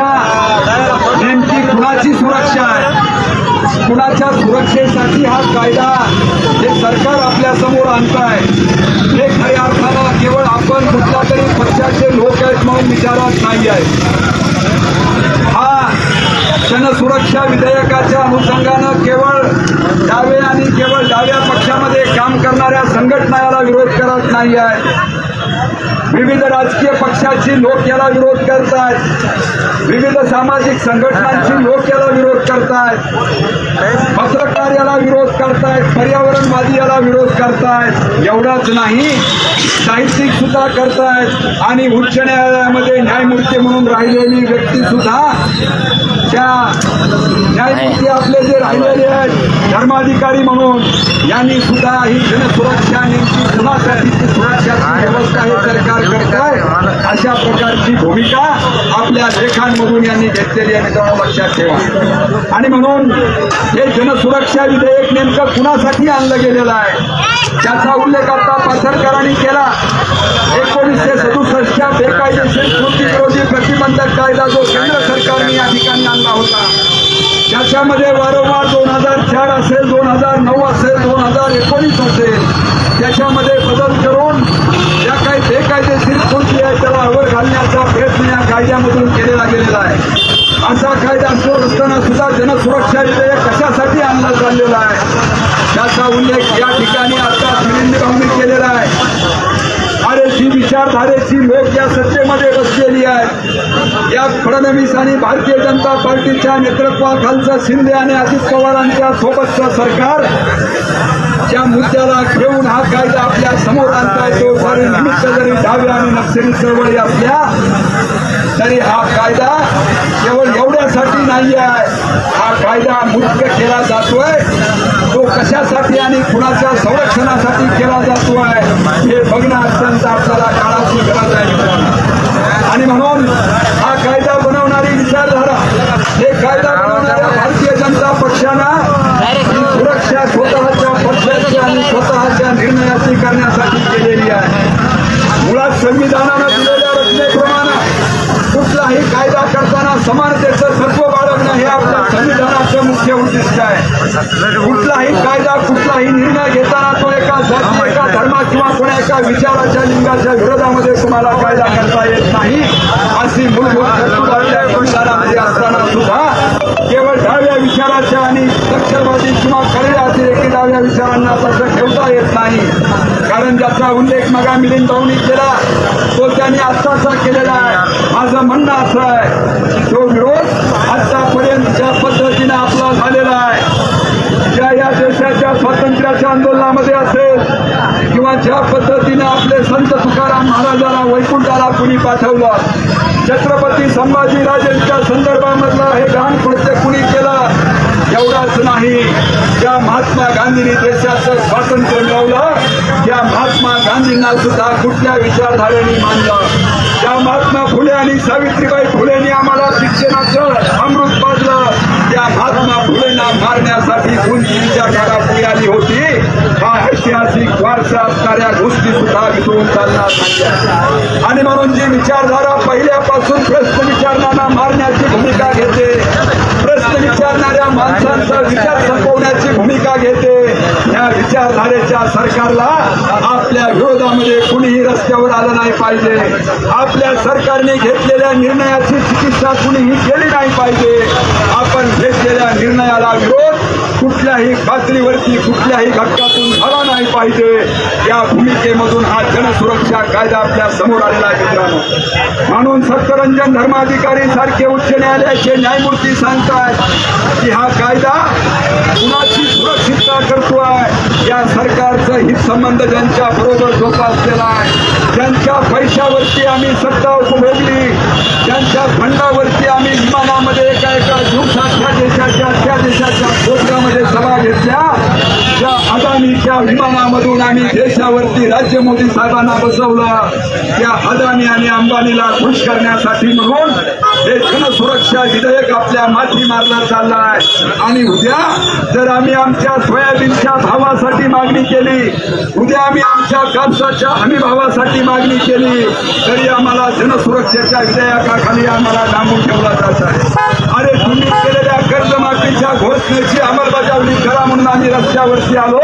नेमकी कुणाची सुरक्षा आहे? कुणाच्या सुरक्षेसाठी हा कायदा हे सरकार आपल्यासमोर आणत आहे हे खऱ्या अर्थानं केवळ आपण कुठल्या तरी पक्षाचे लोक आहेत म्हणून विचारात नाही आहे. हा जनसुरक्षा विधेयकाच्या अनुषंगानं केवळ डावे आणि केवळ डाव्या पक्षामध्ये काम करणाऱ्या संघटना याला विरोध करत नाही आहे. विविध राजकीय पक्षाची लोक याला विरोध करतायत. विविध सामाजिक संघटनांची लोक याला विरोध करतायत. पत्रकार याला विरोध करतायत. पर्यावरणवादी याला विरोध करतायत. एवढाच नाही साहित्यिक सुद्धा करतायत आणि उच्च न्यायालयामध्ये न्यायमूर्ती म्हणून राहिलेली व्यक्ती सुद्धा त्या आपले जे राहिलेले आहेत धर्माधिकारी म्हणून यांनी सुद्धा ही जनसुरक्षा नेमकी कुणासाठीची सुरक्षाची व्यवस्था हे सरकार करत आहे. अशा प्रकारची भूमिका आपल्या लेखांमधून यांनी घेतलेली आहे मित्रांनो लक्षात ठेवा. आणि म्हणून हे जनसुरक्षा विधेयक नेमकं कुणासाठी आणलं गेलेलं आहे? त्याचा उल्लेख आता पाथरकरांनी केला. एकोणीसशे सदुसष्टच्या बेकायदेशीर कृती विरोधी प्रतिबंधक कायदा जो केंद्र सरकारने या ठिकाणी आणला होता. त्याच्यामध्ये वारंवार दोन हजार चार असेल दोन हजार नऊ असेल दोन हजार एकोणीस असेल त्याच्यामध्ये बदल करून ज्या काही बेकायदेशीर कृती आहे त्याला आवर घालण्याचा प्रयत्न या कायद्यामधून केलेला गेलेला आहे. असा कायदा असतो असताना सुद्धा जनसुरक्षा विधेयक कशासाठी आणलं चाललेला आहे त्याचा उल्लेख या ठिकाणी आता मिलिंद भाऊनी केलेला आहे अरे जी विचारधारेची या सत्तेमध्ये बसलेली आहे. या फडणवीस आणि भारतीय जनता पार्टीच्या नेतृत्वाखालचं शिंदे आणि अजित पवारांच्या सोबतचं सरकार ज्या मुद्द्याला घेऊन हा कायदा आपल्यासमोर आणताय तो जरी निमित्त जरी डाव्या आणि नक्षली चळवळी असल्या तरी हा कायदा केवळ एवढ्यासाठी नाही आहे. हा कायदा मुक्त केला जातोय. तो कशासाठी आणि कुणाच्या संरक्षणासाठी केला जातो आहे हे बघणं अत्यंत आपल्याला काळाची गरज आहे मित्रांनो. आणि म्हणून हा कायदा बनवणारी विचारधारा हे कायदा बनवणाऱ्या भारतीय जनता पक्षानं ही सुरक्षा स्वतःच्या पक्षाची आणि स्वतःच्या निर्णयाची करण्यासाठी केलेली आहे मुळात संविधानानं दिलेल्या रचनेप्रमाणे कुठलाही कायदा करताना समानतेचं तत्व बाळगणं हे आपल्या संविधानाचं मुख्य उद्दिष्ट आहे कुठलाही कायदा कुठलाही निर्णय घेताना तो एका जाती एका धर्मा किंवा कोणा एका विचाराच्या लिंगाच्या विरोधामध्ये तुम्हाला कायदा करता येत नाही. अशी मूलभूत तरतूद आपल्या संविधानामध्ये असताना सुद्धा केवळ डाव्या विचाराच्या आणि नक्षलवादी किंवा कळल्या अतिरेकी डाव्या विचारांना तसं ठेवता येत नाही. कारण ज्याचा उल्लेख मगा मिलिंद भाऊनी केला तो त्यांनी आत्ताचा केलेला आहे. माझं म्हणणं असं आहे तो विरोध आतापर्यंत ज्या पद्धतीने आपला झालेला आहे ज्या या देशाच्या स्वातंत्र्याच्या आंदोलनामध्ये असेल किंवा ज्या पद्धतीने आपले संत तुकाराम महाराजांना वैकुंठाला कुणी पाठवलं छत्रपती संभाजीराजेंच्या संदर्भामधलं हे घाण कृत्य कुणी केलं एवढाच नाही. ज्या महात्मा गांधींनी देशाचं स्वातंत्र्य मिळवलं त्या महात्मा गांधींना सुद्धा कुठल्या विचारधारेने मानलं. त्या महात्मा फुले आणि सावित्रीबाई फुलेंनी आम्हाला शिक्षणाचं अमृत पाजलं. त्या महात्मा त्यांना मारण्यासाठी गुंजीच्या काळात मिळाली होती. हा ऐतिहासिक वारसा असणाऱ्या गोष्टी सुद्धा विसरून चालणार नाही आणि म्हणून जी विचारधारा पहिल्यापासून प्रश्न विचारणारा मारण्याची भूमिका घेते प्रश्न विचारणाऱ्या माणसांचा विचार संपवण्याची भूमिका घेते या विचारधारेच्या सरकारला आपल्या विरोधामध्ये रस्त्यावर आलं नाही पाहिजे. आपल्या सरकारने घेतलेल्या निर्णयाची चिकित्सा कुणीही केली नाही पाहिजे. आपण घेतलेल्या निर्णयाला विरोध कुठल्याही पातळीवरती कुठल्याही घटकातून झाला नाही पाहिजे. या भूमिकेमधून हा जनसुरक्षा कायदा आपल्यासमोर आलेला आहे मित्रांनो. म्हणून सत्यरंजन धर्माधिकारी सारखे उच्च न्यायालयाचे न्यायमूर्ती सांगतात की हा कायदा कुणाची सुरक्षितता करतो आहे या सरकारचं हित संबंध ज्यांच्या बरोबर जोपासलेला आहे ज्यांच्या पैशावरती आम्ही सत्ता उपभोगली ज्यांच्या फंडावरती आम्ही विमानामध्ये एका एका दिवसाच्या देशाच्या त्या देशाच्या कोर्टामध्ये सभा घेतल्या अदानीच्या विमानामधून आम्ही देशावरती राज्य मोदी साहेबांना बसवलं. त्या अदानी आणि अंबानीला खुश करण्यासाठी म्हणून हे जनसुरक्षा विधेयक आपल्या माथी मारला चाललं आहे आणि उद्या जर आम्ही आमच्या सोयाबीनच्या भावासाठी मागणी केली उद्या आम्ही आमच्या कापसाच्या हमी भावासाठी मागणी केली तरी आम्हाला जनसुरक्षेच्या विधेयकाखाली आम्हाला डांबून ठेवला चाललाय अरे तुम्ही केले घटनेची अंमलबजावणी करा म्हणून आम्ही रस्त्यावरती आलो.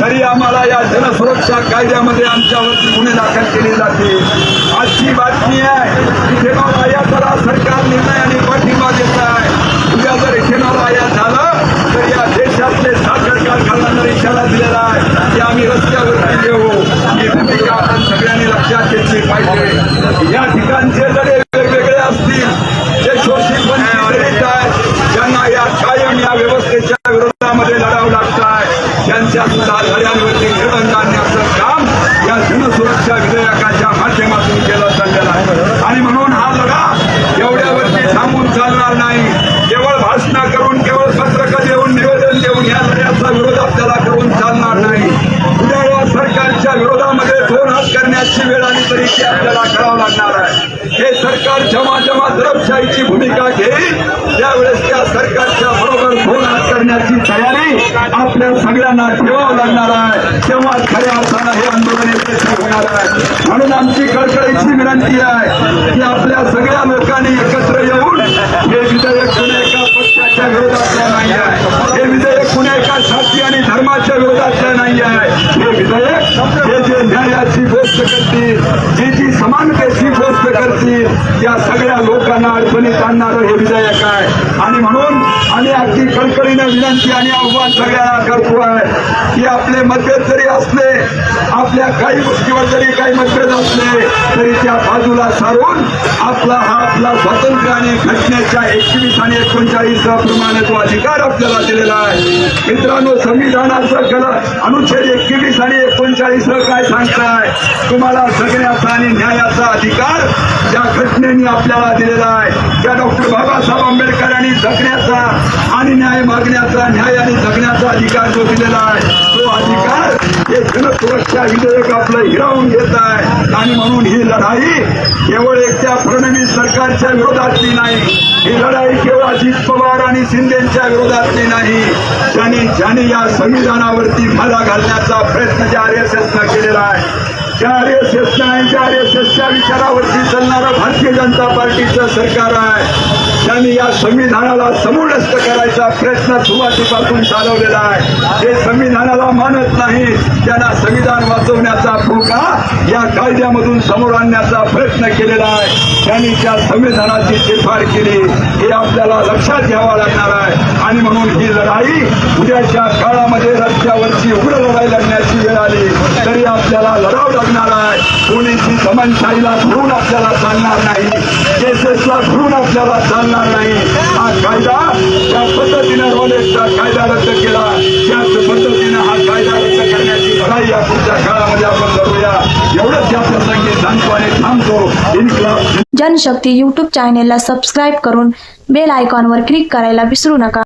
तरी आम्हाला या जनसुरक्षा कायद्यामध्ये आमच्यावरती गुन्हे दाखल केले जाते आजची बातमी आहे इथेनॉल आयाताला सरकार निर्णय आणि पाठिंबा देत आहे. उद्या जर इथेनॉल झाला तर या देशातले साखर कारखान्यांना इशारा दिलेला आहे. की आम्ही रस्त्यावरती येऊ ही भूमिका आपण सगळ्यांनी लक्षात घेतली पाहिजे. या ठिकाणचे जरी आहे त्यांच्या निर्बंध आणण्याचं काम या जनसुरक्षा विधेयकाच्या माध्यमातून केलं चाललेलं आहे. आणि म्हणून हा लढा एवढ्यावरती थांबून चालणार नाही. केवळ भाषणं करून केवळ पत्रकं देऊन निवेदन देऊन या लढ्याचा विरोध आपल्याला करून चालणार नाही. उद्या या सरकारच्या विरोधामध्ये दोन हात करण्याची वेळ आली तरी ती आपल्याला करावं लागणार आहे. हे सरकार जेव्हा जेव्हा दरपशाहीची भूमिका घेईल त्यावेळेस सरकारच्या बरोबर दोन करण्याची तयारी आपल्या सगळ्यांना ठेवावं लागणार आहे. तेव्हा खऱ्या अर्थानं हे आंदोलन यशस्वी होणार आहे. म्हणून आमची कडकडीची विनंती आहे की आपल्या सगळ्या लोकांनी एकत्र येऊन हे विधेयक कुण्या एका पक्षाच्या विरोधातलं नाही आहे. हे विधेयक कुण्या एका जाती आणि धर्माच्या विरोधातलं नाही आहे. हे विधेयक हे जे न्यायाची गोष्ट करतील जी जी समानतेची गोष्ट करतील त्या सगळ्या लोकांना अडचणीत आणणारं हे विधेयक आहे. आणि म्हणून आम्ही अगदी कडकडीनं विनंती आणि आव्हान सगळ्यांना करतो आहे की आपले मतभेद जरी असले आपल्या काही गोष्टीवर जरी काही मतभेद असले तरी त्या बाजूला सारून आपला हा आपला स्वातंत्र्य आणि घटनेच्या एकवीस आणि एकोणचाळीस प्रमाणे तो अधिकार आपल्याला दिलेला आहे. मित्रांनो संविधानाचं अनुच्छेद एकवीस आणि एकोणचाळीस काय सांगताय? तुम्हाला जगण्याचा आणि न्यायाचा अधिकार ज्या घटनेने आपल्याला दिलेला आहे. त्या डॉक्टर बाबासाहेब आंबेडकरांनी जगण्याचा आणि न्याय मागण्याचा न्याय आणि जगण्याचा अधिकार जो दिलेला आहे तो अधिकार हे जनसुरक्षा विधेयक आपलं हिरावून घेत आहे. आणि म्हणून ही लढाई केवळ एकट्या फडणवीस सरकारच्या विरोधातली नाही ही लढाई केवळ अजित पवार आणि शिंदेच्या विरोधातली नाही. ज्यांनी ज्यांनी या संविधानावरती मला घालण्याचा प्रयत्न ज्या आर एस एसनं केलेला आहे त्या आर एस एसच्या आणि त्या आर एस एसच्या विचारावरती चालणारं भारतीय जनता पार्टीचं सरकार आहे. त्यांनी या संविधानाला समूळस्त करायचा प्रयत्न सुरुवातीपासून चालवलेला आहे. हे संविधानाला मानत नाही त्यांना संविधान वाचवण्याचा फुका या कायद्यामधून समोर आणण्याचा प्रयत्न केलेला आहे. त्यांनी त्या संविधानाची शिफार केली. हे आपल्याला लक्षात घ्यावं लागणार आहे. आणि म्हणून ही लढाई उद्याच्या काळामध्ये रस्त्यावरची उघड लढाई लढण्याची वेळ आली. तरी आपल्याला लढावं लागणार आहे. कोणीची दमनशाहीला धरून आपल्याला चालणार नाही. केसेसला धरून आपल्याला चालणार नाही. हा कायदा त्या पद्धतीनं रोलेक्सचा कायदा रद्द केला त्याच पद्धतीनं हा कायदा रद्द करण्याची लढाई या पुढच्या काळामध्ये आपण करूया. एवढंच या प्रसंगी सांगतो. आणि थांबतो इन्क्लाब जनशक्ती यूट्यूब चॅनेलला सबस्क्राईब करून बेल आयकॉनवर क्लिक करायला विसरू नका.